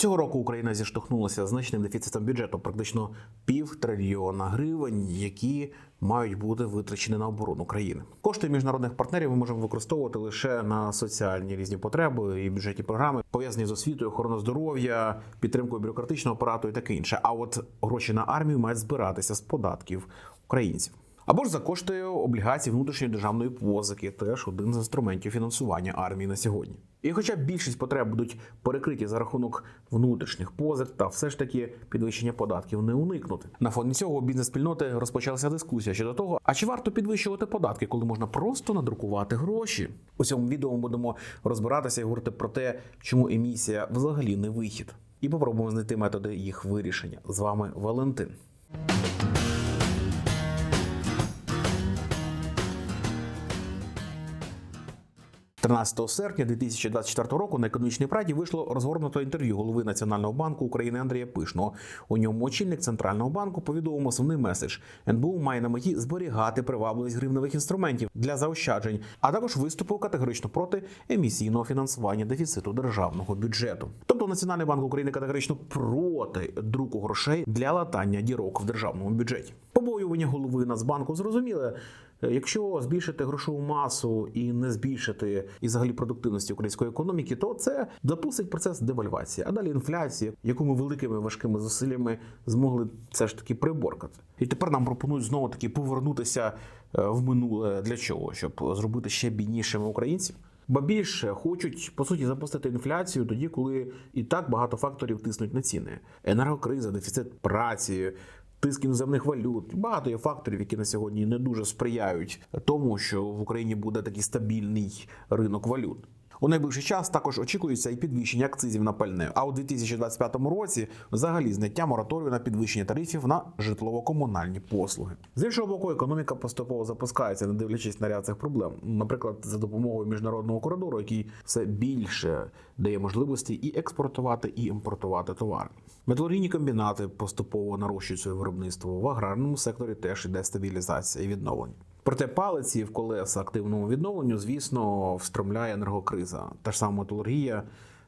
Цього року Україна зіштовхнулася з значним дефіцитом бюджету, практично пів трильйона гривень, які мають бути витрачені на оборону країни. Кошти міжнародних партнерів ми можемо використовувати лише на соціальні різні потреби і бюджетні програми, пов'язані з освітою, охороною здоров'я, підтримкою бюрократичного апарату і таке інше. А от гроші на армію мають збиратися з податків українців. Або ж за кошти облігацій внутрішньої державної позики, теж один з інструментів фінансування армії на сьогодні. І хоча більшість потреб будуть перекриті за рахунок внутрішніх позик, та все ж таки підвищення податків не уникнути. На фоні цього бізнес-спільноти розпочалася дискусія щодо того, а чи варто підвищувати податки, коли можна просто надрукувати гроші? У цьому відео ми будемо розбиратися і говорити про те, чому емісія взагалі не вихід, і попробуємо знайти методи їх вирішення. З вами Валентин. 13 серпня 2024 року на економічній праді вийшло розгорнуто інтерв'ю голови Національного банку України Андрія Пишного. У ньому очільник центрального банку повідомив основний меседж: НБУ має на меті зберігати привабливість гривневих інструментів для заощаджень, а також виступив категорично проти емісійного фінансування дефіциту державного бюджету. Тобто Національний банк України категорично проти друку грошей для латання дірок в державному бюджеті. Побоювання голови Нацбанку зрозуміле. Якщо збільшити грошову масу і не збільшити і взагалі продуктивності української економіки, то це запустить процес девальвації, а далі інфляція, яку ми великими важкими зусиллями змогли все ж таки приборкати. І тепер нам пропонують знову таки повернутися е, в минуле для чого? Щоб зробити ще біднішими українців. Ба більше хочуть по суті запустити інфляцію тоді, коли і так багато факторів тиснуть на ціни: енергокриза, дефіцит праці, тиск іноземних валют. Багато є факторів, які на сьогодні не дуже сприяють тому, що в Україні буде такий стабільний ринок валют. У найближчий час також очікується і підвищення акцизів на пальне. А у 2025 році взагалі зняття мораторію на підвищення тарифів на житлово-комунальні послуги. З іншого боку, економіка поступово запускається, не дивлячись на ряд цих проблем. Наприклад, за допомогою міжнародного коридору, який все більше дає можливості і експортувати, і імпортувати товари. Металургійні комбінати поступово нарощують своє виробництво. В аграрному секторі теж іде стабілізація і відновлення. Проте палиці в колеса активному відновленню, звісно, встромляє енергокриза. Та ж сама металургія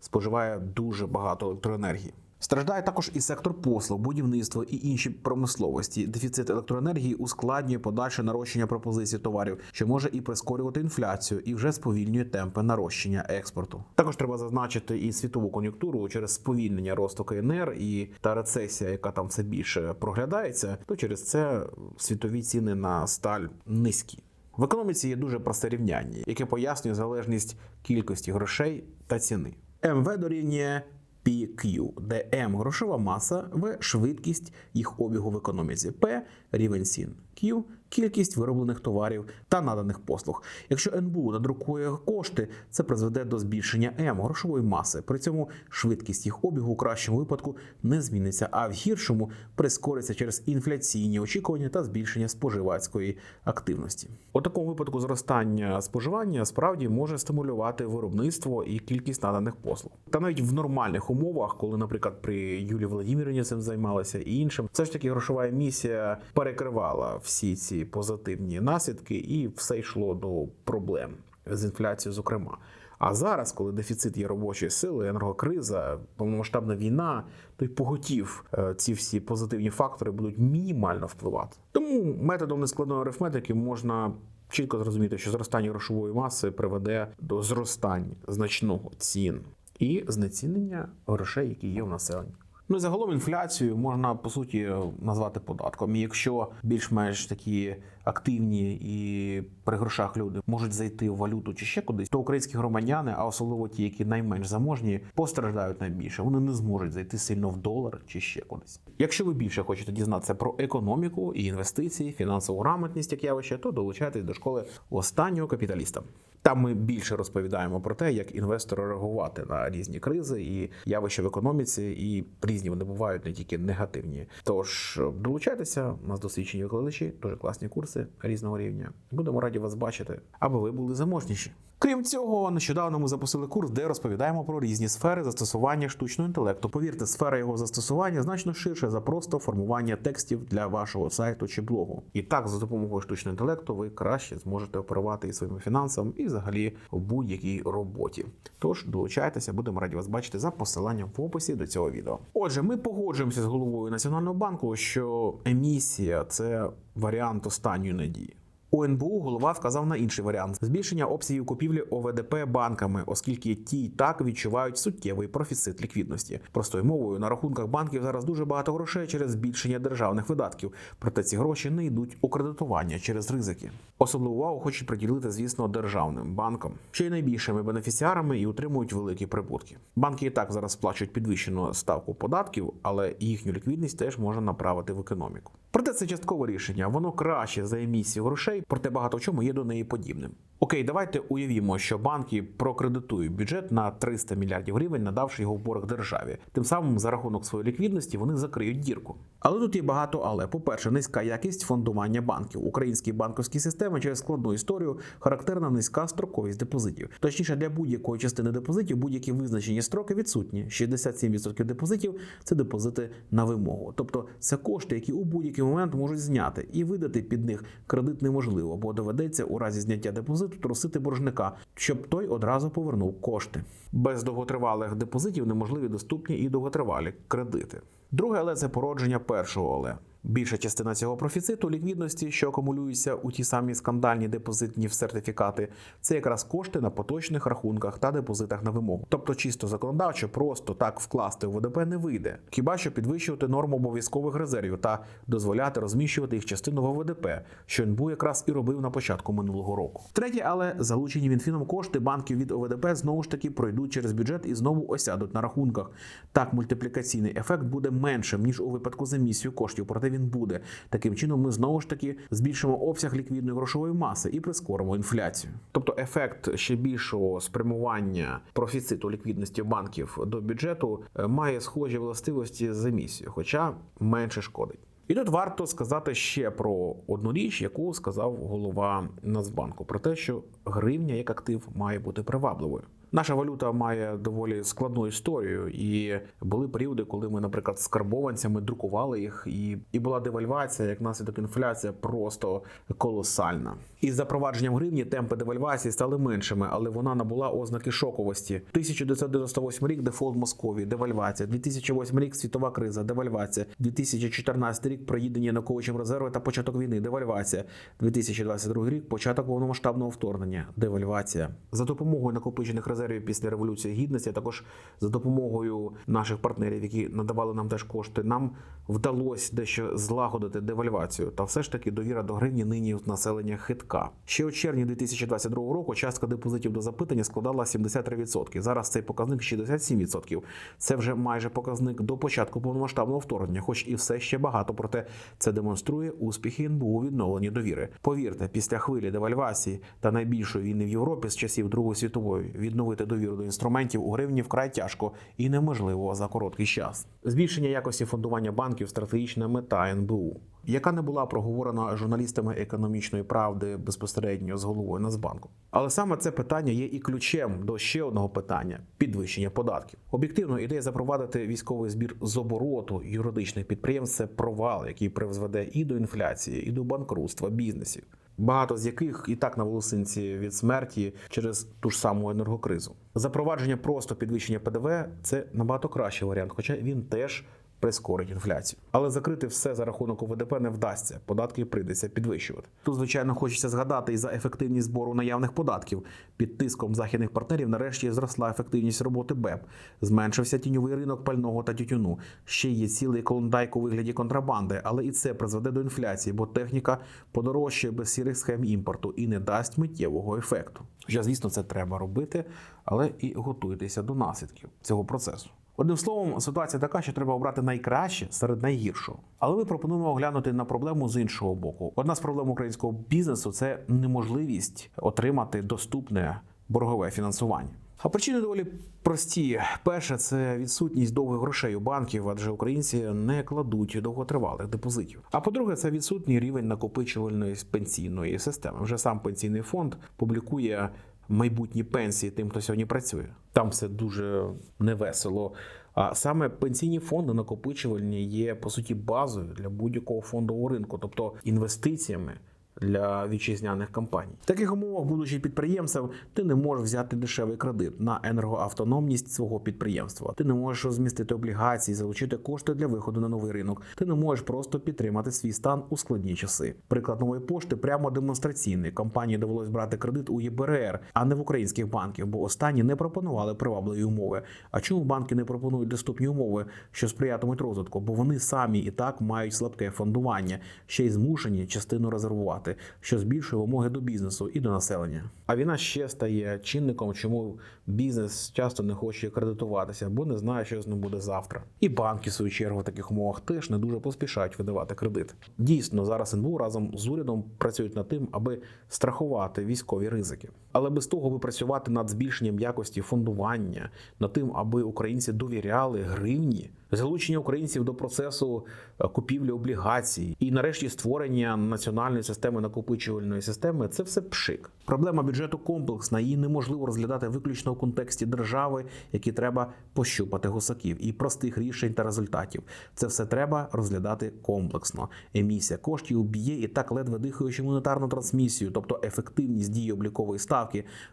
споживає дуже багато електроенергії. Страждає також і сектор послуг, будівництво і інші промисловості. Дефіцит електроенергії ускладнює подальше нарощення пропозиції товарів, що може і прискорювати інфляцію, і вже сповільнює темпи нарощення експорту. Також треба зазначити і світову кон'юнктуру через сповільнення росту КНР і та рецесія, яка там все більше проглядається, то через це світові ціни на сталь низькі. В економіці є дуже просте рівняння, яке пояснює залежність кількості грошей та ціни. МВ дорівнює PQ, де М грошова маса, В швидкість їх обігу в економіці, П рівень цін, Q кількість вироблених товарів та наданих послуг. Якщо НБУ надрукує кошти, це призведе до збільшення М грошової маси. При цьому швидкість їх обігу у кращому випадку не зміниться, а в гіршому прискориться через інфляційні очікування та збільшення споживацької активності. У такому випадку зростання споживання справді може стимулювати виробництво і кількість наданих послуг. Та навіть в нормальних умовах, коли, наприклад, при Юлії Володимирівні цим займалися і іншим, все ж таки грошова емісія перекривала всі ці позитивні наслідки, і все йшло до проблем з інфляцією, зокрема. А зараз, коли дефіцит є робочої сили, енергокриза, повномасштабна війна, то й поготів е, ці всі позитивні фактори будуть мінімально впливати. Тому методом нескладної арифметики можна чітко зрозуміти, що зростання грошової маси приведе до зростання значного цін і знецінення грошей, які є в населенні. Ну загалом інфляцію можна по суті назвати податком. І якщо більш-менш такі активні і при грошах люди можуть зайти в валюту чи ще кудись, то українські громадяни, а особливо ті, які найменш заможні, постраждають найбільше. Вони не зможуть зайти сильно в долар чи ще кудись. Якщо ви більше хочете дізнатися про економіку і інвестиції, фінансову грамотність як явище, то долучайтесь до школи останнього капіталіста. Там ми більше розповідаємо про те, як інвестору реагувати на різні кризи і явища в економіці, і різні вони бувають не тільки негативні. Тож долучайтеся, у нас досвідчені викладачі, дуже класні курси різного рівня. Будемо раді вас бачити, аби ви були заможніші. Крім цього, нещодавно ми запустили курс, де розповідаємо про різні сфери застосування штучного інтелекту. Повірте, сфера його застосування значно ширше за просто формування текстів для вашого сайту чи блогу. І так, за допомогою штучного інтелекту, ви краще зможете оперувати і своїми фінансами, і взагалі в будь-якій роботі. Тож долучайтеся, будемо раді вас бачити за посиланням в описі до цього відео. Отже, ми погоджуємося з головою Національного банку, що емісія це варіант останньої надії. У НБУ голова вказав на інший варіант збільшення обсягів купівлі ОВДП банками, оскільки ті й так відчувають суттєвий профіцит ліквідності. Простою мовою на рахунках банків зараз дуже багато грошей через збільшення державних видатків, проте ці гроші не йдуть у кредитування через ризики. Особливу увагу хочуть приділити, звісно, державним банкам, що є найбільшими бенефіціарами і отримують великі прибутки. Банки і так зараз сплачують підвищену ставку податків, але їхню ліквідність теж можна направити в економіку. Проте це часткове рішення, воно краще за емісію грошей, проте багато в чому є до неї подібним. Окей, давайте уявімо, що банки прокредитують бюджет на 300 мільярдів гривень, надавши його в борг державі. Тим самим за рахунок своєї ліквідності вони закриють дірку. Але тут є багато але. По-перше, низька якість фондування банків. Українській банківській системі через складну історію характерна низька строковість депозитів. Точніше, для будь-якої частини депозитів будь-які визначені строки відсутні. 67% депозитів це депозити на вимогу. Тобто це кошти, які у будь-який момент можуть зняти і видати під них кредит неможливо, бо доведеться у разі зняття депозиту трусити боржника, щоб той одразу повернув кошти. Без довготривалих депозитів неможливі доступні і довготривалі кредити. Друге, але це породження першого але. Більша частина цього профіциту ліквідності, що акумулюється у ті самі скандальні депозитні сертифікати, це якраз кошти на поточних рахунках та депозитах на вимогу. Тобто, чисто законодавчо, просто так вкласти в ВДП не вийде, хіба що підвищувати норму обов'язкових резервів та дозволяти розміщувати їх частину в ВДП, що НБУ якраз і робив на початку минулого року. Третє, але залучені Мінфіном кошти банків від ОВДП знову ж таки пройдуть через бюджет і знову осядуть на рахунках. Так мультиплікаційний ефект буде меншим ніж у випадку з емісією коштів, проте він буде. Таким чином, ми знову ж таки збільшимо обсяг ліквідної грошової маси і прискоримо інфляцію. Тобто ефект ще більшого спрямування профіциту ліквідності банків до бюджету е, має схожі властивості з емісією, хоча менше шкодить. І тут варто сказати ще про одну річ, яку сказав голова Нацбанку, про те, що гривня як актив має бути привабливою. Наша валюта має доволі складну історію, і були періоди, коли ми, наприклад, з карбованцями друкували їх, і, і була девальвація, як наслідок інфляція просто колосальна. Із запровадженням гривні темпи девальвації стали меншими, але вона набула ознаки шоковості. 1998 рік дефолт Московії, девальвація, 2008 рік світова криза, девальвація, 2014 рік проїдення Януковичем резерви та початок війни, девальвація, 2022 рік початок повномасштабного вторгнення, девальвація. За допомогою накопичених резервів після революції гідності, а також за допомогою наших партнерів, які надавали нам теж кошти, нам вдалося дещо злагодити девальвацію. Та все ж таки довіра до гривні нині в населення хитка. Ще у червні 2022 року частка депозитів до запитання складала 73%. Зараз цей показник 67%. Це вже майже показник до початку повномасштабного вторгнення, хоч і все ще багато, проте це демонструє успіхи НБУ у відновленні довіри. Повірте, після хвилі девальвації та найбільшої війни в Європі з часів Другої світової відновити довіру до інструментів у гривні вкрай тяжко і неможливо за короткий час. Збільшення якості фондування банків стратегічна мета НБУ. Яка не була проговорена журналістами економічної правди безпосередньо з головою Нацбанку, але саме це питання є і ключем до ще одного питання підвищення податків. Об'єктивно, ідея запровадити військовий збір з обороту юридичних підприємств це провал, який призведе і до інфляції, і до банкрутства бізнесів. Багато з яких і так на волосинці від смерті через ту ж саму енергокризу. Запровадження просто підвищення ПДВ це набагато кращий варіант, хоча він теж прискорить інфляцію. Але закрити все за рахунок ОВДП не вдасться. Податки прийдеться підвищувати. Тут, звичайно, хочеться згадати і за ефективність збору наявних податків. Під тиском західних партнерів нарешті зросла ефективність роботи БЕП. Зменшився тіньовий ринок пального та тютюну. Ще є цілий клондайк у вигляді контрабанди, але і це призведе до інфляції, бо техніка подорожчає без сірих схем імпорту і не дасть миттєвого ефекту. Хоча, звісно, це треба робити, але і готуйтеся до наслідків цього процесу. Одним словом, ситуація така, що треба обрати найкраще серед найгіршого. Але ми пропонуємо оглянути на проблему з іншого боку. Одна з проблем українського бізнесу це неможливість отримати доступне боргове фінансування. А причини доволі прості. Перше, це відсутність довгих грошей у банків, адже українці не кладуть довготривалих депозитів. А по-друге, це відсутній рівень накопичувальної пенсійної системи. Вже сам пенсійний фонд публікує майбутні пенсії тим, хто сьогодні працює. Там все дуже невесело. А саме пенсійні фонди накопичувальні є по суті базою для будь-якого фондового ринку, тобто інвестиціями. Для вітчизняних компаній в таких умовах, будучи підприємцем, ти не можеш взяти дешевий кредит на енергоавтономність свого підприємства. Ти не можеш розмістити облігації, залучити кошти для виходу на новий ринок. Ти не можеш просто підтримати свій стан у складні часи. Приклад нової пошти прямо демонстраційний. Компанії довелось брати кредит у ЄБРР, а не в українських банків, бо останні не пропонували привабливі умови. А чому банки не пропонують доступні умови, що сприятимуть розвитку? Бо вони самі і так мають слабке фондування, ще й змушені частину резервувати що збільшує вимоги до бізнесу і до населення. А війна ще стає чинником, чому бізнес часто не хоче кредитуватися, бо не знає, що з ним буде завтра. І банки, в свою чергу, в таких умовах теж не дуже поспішають видавати кредит. Дійсно, зараз НБУ разом з урядом працюють над тим, аби страхувати військові ризики. Але без того, аби працювати над збільшенням якості фондування, над тим, аби українці довіряли гривні. Залучення українців до процесу е, купівлі облігацій і, нарешті, створення національної системи накопичувальної системи це все пшик. Проблема бюджету комплексна. Її неможливо розглядати виключно в контексті держави, які треба пощупати гусаків і простих рішень та результатів. Це все треба розглядати комплексно. Емісія коштів б'є і так ледве дихаючи монетарну трансмісію, тобто ефективність дії облікової ставки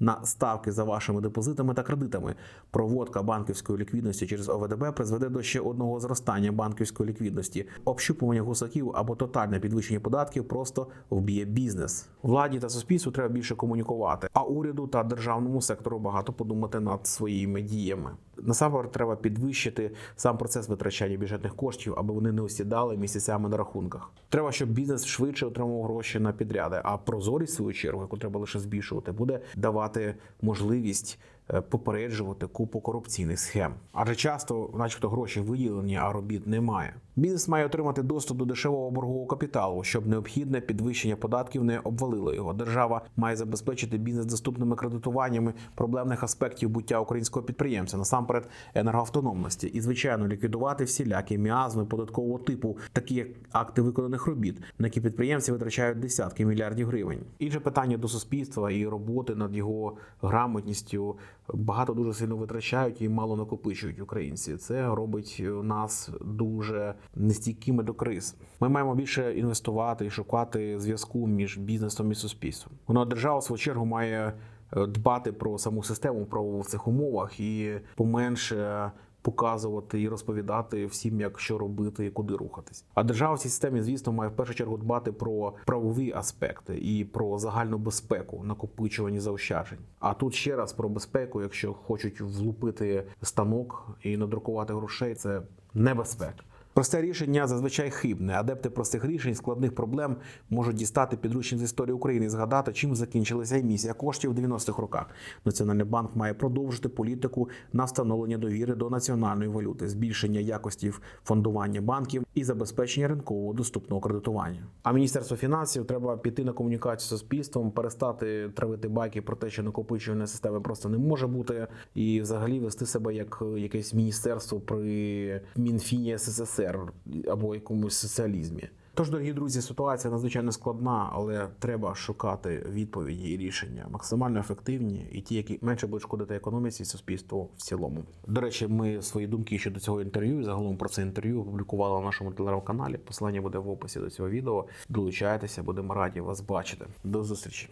на ставки за вашими депозитами та кредитами. Проводка банківської ліквідності через ОВДБ призведе до ще одного зростання банківської ліквідності. Общупування гусаків або тотальне підвищення податків просто вб'є бізнес. Владі та суспільству треба більше комунікувати, а уряду та державному сектору багато подумати над своїми діями. Насамперед треба підвищити сам процес витрачання бюджетних коштів, аби вони не осідали місяцями на рахунках. Треба, щоб бізнес швидше отримав гроші на підряди. А прозорість, в свою чергу, яку треба лише збільшувати, буде давати можливість попереджувати купу корупційних схем. Адже часто, начебто, гроші виділені, а робіт немає. Бізнес має отримати доступ до дешевого боргового капіталу, щоб необхідне підвищення податків не обвалило його. Держава має забезпечити бізнес доступними кредитуваннями проблемних аспектів буття українського підприємця, насамперед енергоавтономності, і звичайно ліквідувати всілякі міазми податкового типу, такі як акти виконаних робіт, на які підприємці витрачають десятки мільярдів гривень. Інше питання до суспільства і роботи над його грамотністю багато дуже сильно витрачають і мало накопичують українці. Це робить нас дуже нестійкими до криз. Ми маємо більше інвестувати і шукати зв'язку між бізнесом і суспільством. Вона держава в свою чергу має е, дбати про саму систему в цих умовах і поменше. Показувати і розповідати всім, як що робити і куди рухатись. А держава в цій системі, звісно, має в першу чергу дбати про правові аспекти і про загальну безпеку накопичувані заощаджень. А тут ще раз про безпеку, якщо хочуть влупити станок і надрукувати грошей, це небезпека. Просте рішення зазвичай хибне. Адепти простих рішень, складних проблем можуть дістати підручник з історії України і згадати, чим закінчилася емісія коштів у 90-х роках. Національний банк має продовжити політику на встановлення довіри до національної валюти, збільшення якості фондування банків і забезпечення ринкового доступного кредитування. А міністерство фінансів треба піти на комунікацію з суспільством, перестати травити байки про те, що накопичувальна система просто не може бути, і взагалі вести себе як якесь міністерство при Мінфіні СССР або якомусь соціалізмі. Тож, дорогі друзі, ситуація надзвичайно складна, але треба шукати відповіді і рішення максимально ефективні, і ті, які менше будуть шкодити економіці і суспільству в цілому. До речі, ми свої думки щодо цього інтерв'ю і загалом про це інтерв'ю опублікували на нашому телеграм-каналі. Посилання буде в описі до цього відео. Долучайтеся, будемо раді вас бачити. До зустрічі.